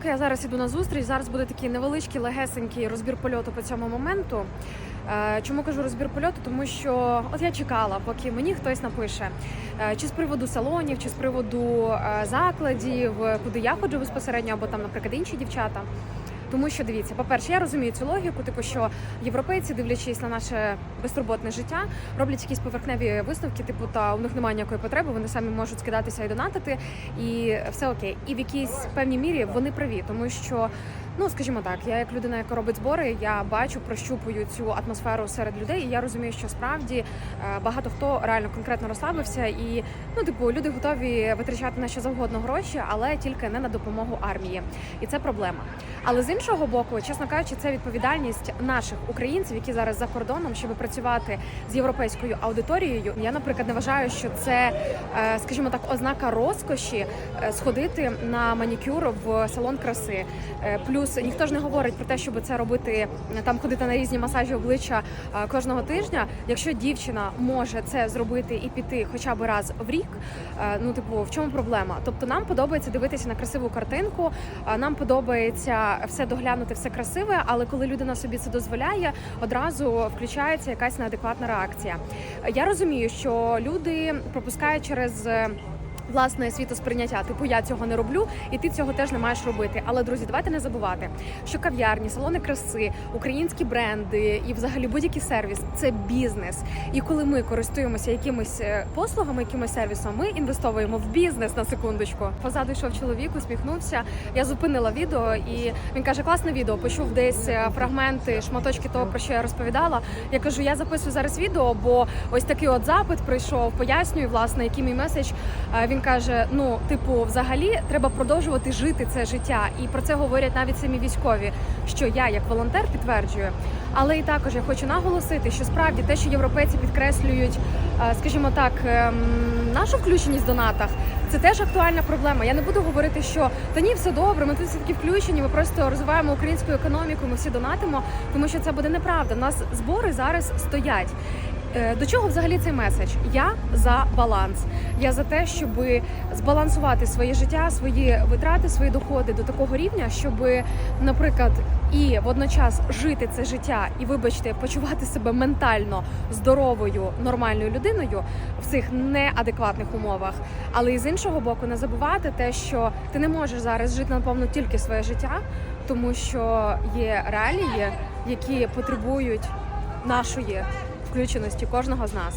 поки я зараз іду на зустріч, зараз буде такий невеличкий легесенький розбір польоту по цьому моменту. Е, Чому кажу розбір польоту? Тому що от я чекала, поки мені хтось напише, е, чи з приводу салонів, чи з приводу е, закладів, куди я ходжу безпосередньо, або там, наприклад, інші дівчата. Тому що дивіться, по-перше, я розумію цю логіку, типу, що європейці, дивлячись на наше безтурботне життя, роблять якісь поверхневі висновки, типу, та у них немає ніякої потреби, вони самі можуть скидатися і донатити, і все окей. І в якійсь певній мірі вони праві, тому що. Ну, скажімо так, я як людина, яка робить збори, я бачу, прощупую цю атмосферу серед людей, і я розумію, що справді е, багато хто реально конкретно розслабився, і ну, типу, люди готові витрачати на що завгодно гроші, але тільки не на допомогу армії, і це проблема. Але з іншого боку, чесно кажучи, це відповідальність наших українців, які зараз за кордоном, щоб працювати з європейською аудиторією. Я, наприклад, не вважаю, що це, е, скажімо так, ознака розкоші е, сходити на манікюр в салон краси. Е, Плюс ніхто ж не говорить про те, щоб це робити е, там, ходити на різні масажі обличчя е, кожного тижня. Якщо дівчина може це зробити і піти хоча б раз в рік, е, ну типу, в чому проблема? Тобто нам подобається дивитися на красиву картинку, нам подобається все доглянути, все красиве, але коли людина собі це дозволяє, одразу включається якась неадекватна реакція. Я розумію, що люди пропускають через. Власне світосприйняття, типу я цього не роблю, і ти цього теж не маєш робити. Але друзі, давайте не забувати, що кав'ярні, салони краси, українські бренди і взагалі будь-який сервіс це бізнес. І коли ми користуємося якимись е, послугами, якимось сервісом, ми інвестовуємо в бізнес на секундочку. Позаду йшов чоловік, усміхнувся. Я зупинила відео, і він каже: класне відео. Почув десь е, фрагменти, шматочки того, про що я розповідала. Я кажу, я записую зараз відео, бо ось такий от запит прийшов. Пояснюю, власне, який мій меседж. Е, Каже: ну, типу, взагалі, треба продовжувати жити це життя, і про це говорять навіть самі військові. Що я як волонтер підтверджую. Але і також я хочу наголосити, що справді те, що європейці підкреслюють, е, скажімо так, ем, нашу включеність в донатах. Це теж актуальна проблема. Я не буду говорити, що та ні, все добре, ми тут все таки включені. Ми просто розвиваємо українську економіку. Ми всі донатимо, тому що це буде неправда. У нас збори зараз стоять. Е, До чого взагалі цей меседж? Я за баланс. Я за те, щоб збалансувати своє життя, свої витрати, свої доходи до такого рівня, щоб, наприклад, і водночас жити це життя і, вибачте, почувати себе ментально здоровою, нормальною людиною в цих неадекватних умовах. Але і з іншого боку, не забувати те, що ти не можеш зараз жити наповну тільки своє життя, тому що є реалії, які потребують нашої включеності кожного з нас.